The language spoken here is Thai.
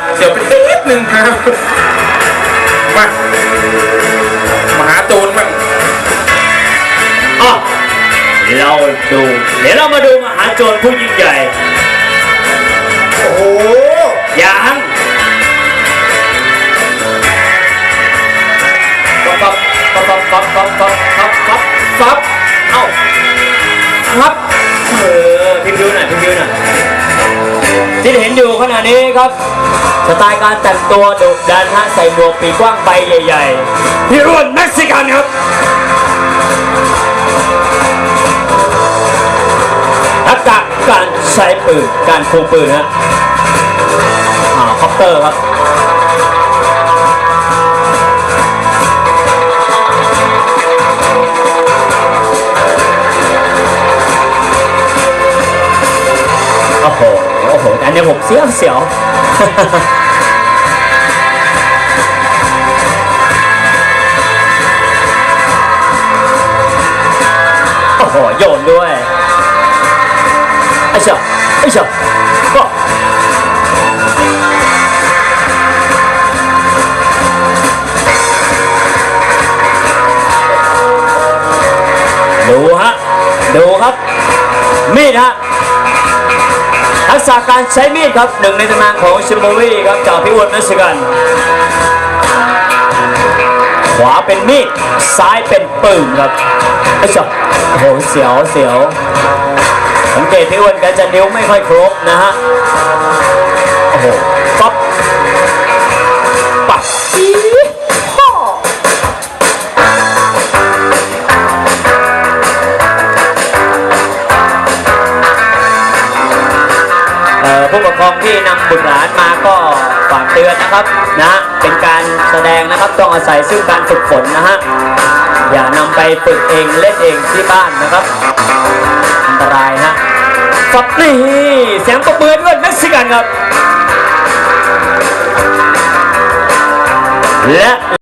ครับเดี๋ยวไปนิดนึงครับ มา มาหาตูนบ้างอ๋อเราดู เดี๋ยวเรามาดูมหาโจรผู้ยิ่งใหญ่ โอ้โหยังปั๊บปั๊บปั๊บปั๊บปั๊บปั๊บปั๊บปั๊บปั๊บเอ้าครับเออพิมพ์ดูหน่อยพิมพ์ดูหน่อยที่เห็นอยู่ขณะนี้ครับ สไตล์การแต่งตัวดุดันฮะใส่หมวกปีกกว้างใบใหญ่ๆพี่อ้วนเม็กซิกันครับทักษะการใช้ปืนการควงปืนฮะอ่าคอปเตอร์ครับ โอ้โหอันนี้ผมเสียวเสียวโอ้โหโยนด้วยไอ้เจ้าไอ้เจ้าก็ดูฮะ ดูครับ มีดฮะ ทักษะการใช้มีดครับหนึ่งในตำนานของชิโมวีครับจากพิวอนนัชกัน ขวาเป็นมีด ซ้ายเป็นปืนครับไอ้เจ้าโอ้โหเสียวเสียวสังเกตพี่อ้วนแกจะนิ้วไม่ค่อยครบนะฮะโอ้โห ผู้ปกครองที่นำบุตรหลานมาก็ฝากเตือนนะครับนะเป็นการแสดงนะครับต้องอาศัยซึ่งการฝึกฝนนะฮะอย่านำไปฝึกเองเล่นเองที่บ้านนะครับ อันตรายฮะฟับนี่เสียงประเมินด้วยเม็กซิกันครับและ